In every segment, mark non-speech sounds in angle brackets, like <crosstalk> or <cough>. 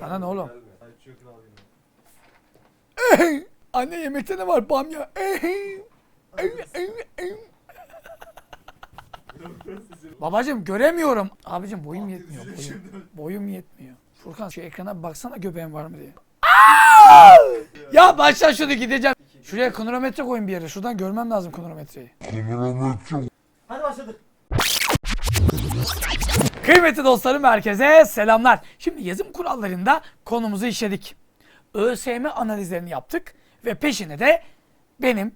Sana ne oğlum? Ey! Anne yemekte ne var bamya? Ey! Ey, ey, ey. <laughs> Babacım göremiyorum. Abicim boyum yetmiyor. Boyum, boyum yetmiyor. Furkan şu ekrana bir baksana göbeğim var mı diye. Aa! Ya başla şunu gideceğim. Şuraya kronometre koyun bir yere. Şuradan görmem lazım kronometreyi. Hadi Kıymetli dostlarım herkese selamlar. Şimdi yazım kurallarında konumuzu işledik. ÖSYM analizlerini yaptık ve peşine de benim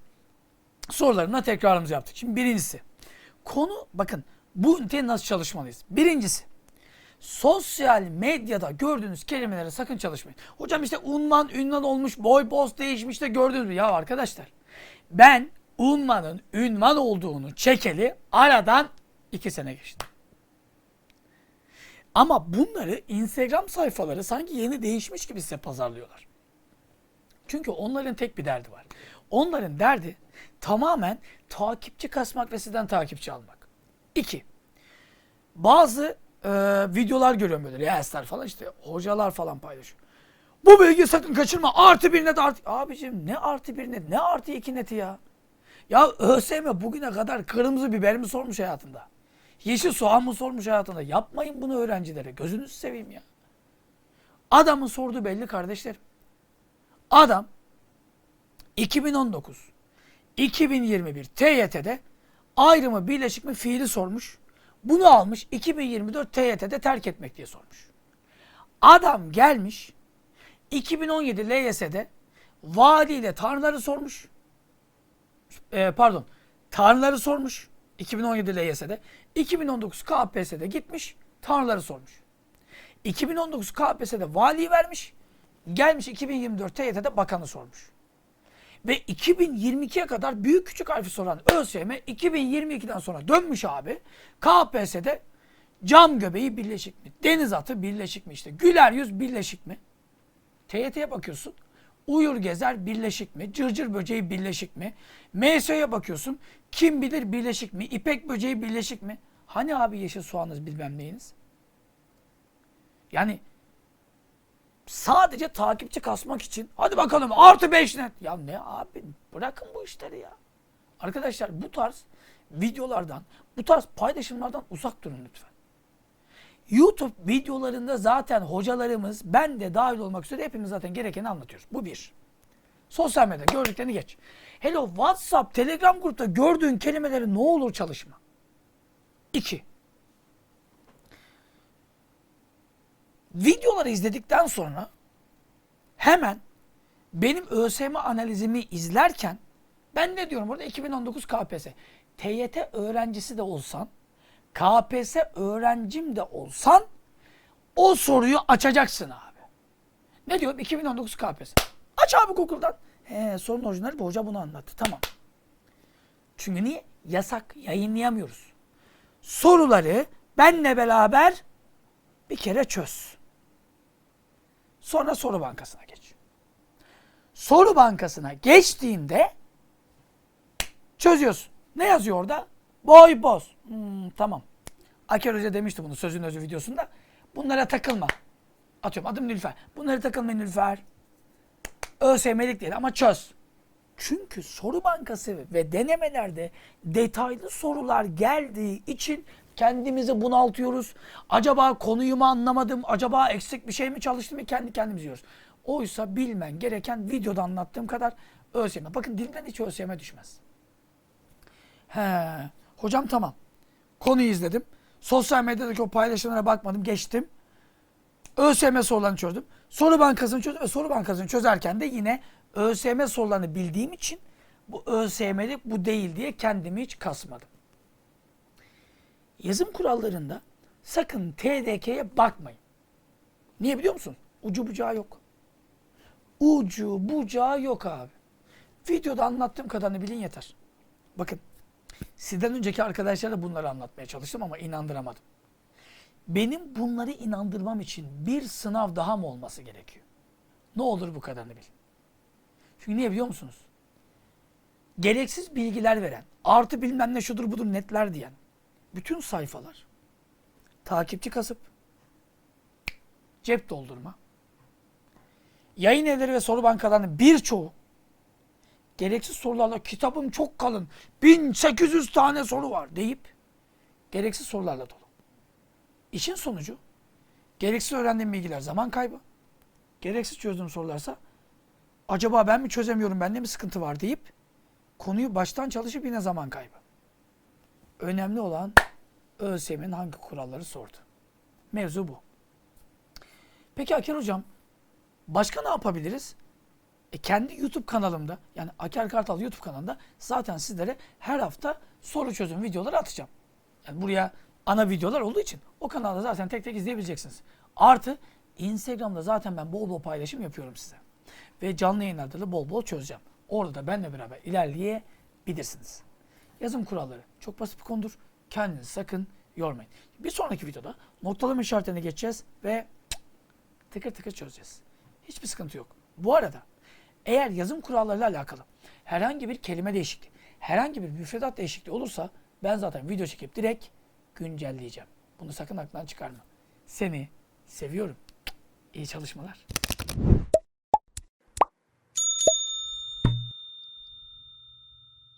sorularımla tekrarımızı yaptık. Şimdi birincisi konu bakın bu üniteye nasıl çalışmalıyız? Birincisi sosyal medyada gördüğünüz kelimelere sakın çalışmayın. Hocam işte unvan ünvan olmuş, boy post değişmiş de gördünüz mü? Ya arkadaşlar ben unvanın ünvan olduğunu çekeli aradan iki sene geçti. Ama bunları Instagram sayfaları sanki yeni değişmiş gibi size pazarlıyorlar. Çünkü onların tek bir derdi var. Onların derdi tamamen takipçi kasmak ve sizden takipçi almak. İki, bazı e, videolar görüyorum böyle reelsler falan işte hocalar falan paylaşıyor. Bu bilgiyi sakın kaçırma. Artı bir net artı... Abicim ne artı bir net ne artı iki neti ya? Ya ÖSYM bugüne kadar kırmızı biber mi sormuş hayatında? Yeşil soğan mı sormuş hayatında? Yapmayın bunu öğrencilere. Gözünüzü seveyim ya. Adamın sorduğu belli kardeşlerim. Adam 2019 2021 TYT'de ayrımı birleşik mi fiili sormuş. Bunu almış 2024 TYT'de terk etmek diye sormuş. Adam gelmiş 2017 LYS'de valiyle tanrıları sormuş. Ee, pardon tanrıları sormuş 2017 LYS'de. 2019 KPSS'de gitmiş tanrıları sormuş. 2019 KPSS'de vali vermiş. Gelmiş 2024 TYT'de bakanı sormuş. Ve 2022'ye kadar büyük küçük harfi soran ÖSYM 2022'den sonra dönmüş abi. KPSS'de cam göbeği birleşik mi? Deniz atı birleşik mi? işte güler yüz birleşik mi? TYT'ye bakıyorsun. Uyur gezer birleşik mi? Cırcır böceği birleşik mi? MS'ye bakıyorsun. Kim bilir birleşik mi? İpek böceği birleşik mi? Hani abi yeşil soğanınız bilmem neyiniz? Yani sadece takipçi kasmak için hadi bakalım artı 5 net. Ya ne abi bırakın bu işleri ya. Arkadaşlar bu tarz videolardan, bu tarz paylaşımlardan uzak durun lütfen. YouTube videolarında zaten hocalarımız, ben de dahil olmak üzere hepimiz zaten gerekeni anlatıyoruz. Bu bir. Sosyal medyada gördüklerini geç. Hello WhatsApp, Telegram grupta gördüğün kelimeleri ne olur çalışma. İki. Videoları izledikten sonra hemen benim ÖSYM analizimi izlerken ben ne diyorum orada 2019 KPSS. TYT öğrencisi de olsan, KPSS öğrencim de olsan o soruyu açacaksın abi. Ne diyorum? 2019 KPSS. Aç abi Google'dan. He, sorunun orijinali bu. Hoca bunu anlattı. Tamam. Çünkü niye? Yasak. Yayınlayamıyoruz. Soruları benle beraber bir kere çöz. Sonra soru bankasına geç. Soru bankasına geçtiğinde çözüyorsun. Ne yazıyor orada? Boy boz. Hmm, tamam. Aker Hoca demişti bunu sözün özü videosunda. Bunlara takılma. Atıyorum adım Nilüfer. Bunlara takılma Nilüfer. ÖSYM'lik değil ama çöz. Çünkü soru bankası ve denemelerde detaylı sorular geldiği için kendimizi bunaltıyoruz. Acaba konuyu mu anlamadım? Acaba eksik bir şey mi çalıştım mı? Kendi kendimiz yiyoruz. Oysa bilmen gereken videoda anlattığım kadar ÖSYM. Bakın dilden hiç ÖSYM düşmez. He, hocam tamam. Konuyu izledim. Sosyal medyadaki o paylaşımlara bakmadım, geçtim. ÖSYM sorularını çözdüm. Soru bankasını çözdüm ve soru bankasını çözerken de yine ÖSYM sorularını bildiğim için bu ÖSYM'lik bu değil diye kendimi hiç kasmadım. Yazım kurallarında sakın TDK'ye bakmayın. Niye biliyor musun? Ucu bucağı yok. Ucu bucağı yok abi. Videoda anlattığım kadarını bilin yeter. Bakın sizden önceki arkadaşlara bunları anlatmaya çalıştım ama inandıramadım. Benim bunları inandırmam için bir sınav daha mı olması gerekiyor? Ne olur bu kadarını bilin. Çünkü niye biliyor musunuz? Gereksiz bilgiler veren, artı bilmem ne şudur budur netler diyen bütün sayfalar takipçi kasıp cep doldurma, yayın evleri ve soru bankalarının birçoğu gereksiz sorularla kitabım çok kalın 1800 tane soru var deyip gereksiz sorularla dolu. İşin sonucu gereksiz öğrendiğim bilgiler zaman kaybı. Gereksiz çözdüğüm sorularsa acaba ben mi çözemiyorum bende mi sıkıntı var deyip konuyu baştan çalışıp yine zaman kaybı. Önemli olan ÖSYM'in hangi kuralları sordu. Mevzu bu. Peki Aker Hocam başka ne yapabiliriz? E kendi YouTube kanalımda yani Aker Kartal YouTube kanalında zaten sizlere her hafta soru çözüm videoları atacağım. Yani buraya ana videolar olduğu için o kanalda zaten tek tek izleyebileceksiniz. Artı Instagram'da zaten ben bol bol paylaşım yapıyorum size. Ve canlı yayınlarda da bol bol çözeceğim. Orada da benimle beraber ilerleyebilirsiniz. Yazım kuralları çok basit bir konudur. Kendinizi sakın yormayın. Bir sonraki videoda noktalama işaretine geçeceğiz ve tıkır tıkır çözeceğiz. Hiçbir sıkıntı yok. Bu arada eğer yazım kurallarıyla alakalı herhangi bir kelime değişikliği, herhangi bir müfredat değişikliği olursa ben zaten video çekip direkt güncelleyeceğim. Bunu sakın aklından çıkarma. Seni seviyorum. İyi çalışmalar.